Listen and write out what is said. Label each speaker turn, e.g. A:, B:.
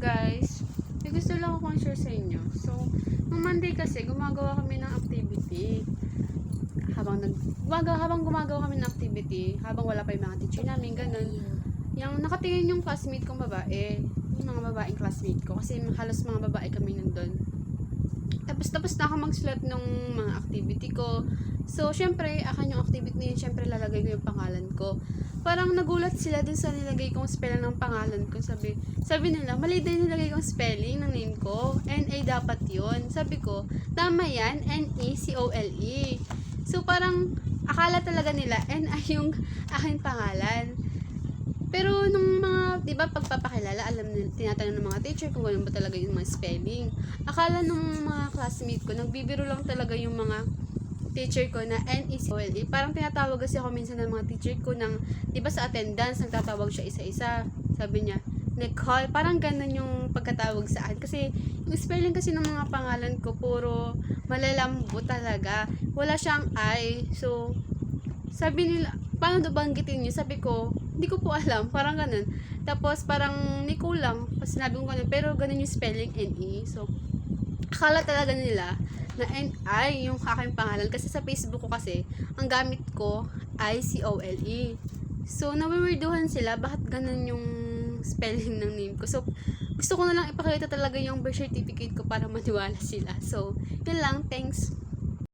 A: guys, may gusto lang akong share sa inyo. So, nung Monday kasi, gumagawa kami ng activity. Habang nag habang gumagawa kami ng activity, habang wala pa yung mga teacher namin, ganun. Yung nakatingin yung classmate kong babae, yung mga babaeng classmate ko, kasi halos mga babae kami nandun. Tapos, tapos na ako mag-sulat ng mga activity ko. So, syempre, akin yung activity na yun, syempre lalagay ko yung pangalan ko. Parang nagulat sila dun sa nilagay kong spelling ng pangalan ko. Sabi, sabi nila, mali din nilagay kong spelling ng name ko. N-A dapat yun. Sabi ko, tama yan, N-E-C-O-L-E. So, parang, akala talaga nila, N ay yung aking pangalan. Pero nung mga, 'di ba, pagpapakilala, alam nila, tinatanong ng mga teacher kung ganun ba talaga yung mga spelling. Akala nung mga classmate ko, nagbibiro lang talaga yung mga teacher ko na N-E-C-O-L-E. Parang tinatawag kasi ako minsan ng mga teacher ko ng, 'di ba sa attendance, nagtatawag siya isa-isa. Sabi niya, Nicole, parang ganun yung pagkatawag sa akin. Kasi yung spelling kasi ng mga pangalan ko, puro malalambo talaga. Wala siyang I. So, sabi nila, paano daw banggitin niyo? Sabi ko, hindi ko po alam. Parang ganun. Tapos, parang ni kulang. Kasi sinabi ko ganun. Pero ganun yung spelling N-E. So, akala talaga nila na N-I yung aking pangalan. Kasi sa Facebook ko kasi, ang gamit ko ay C-O-L-E. So, nawiwirduhan sila. Bakit ganun yung spelling ng name ko? So, gusto ko na lang ipakita talaga yung birth certificate ko para maniwala sila. So, yun lang. Thanks.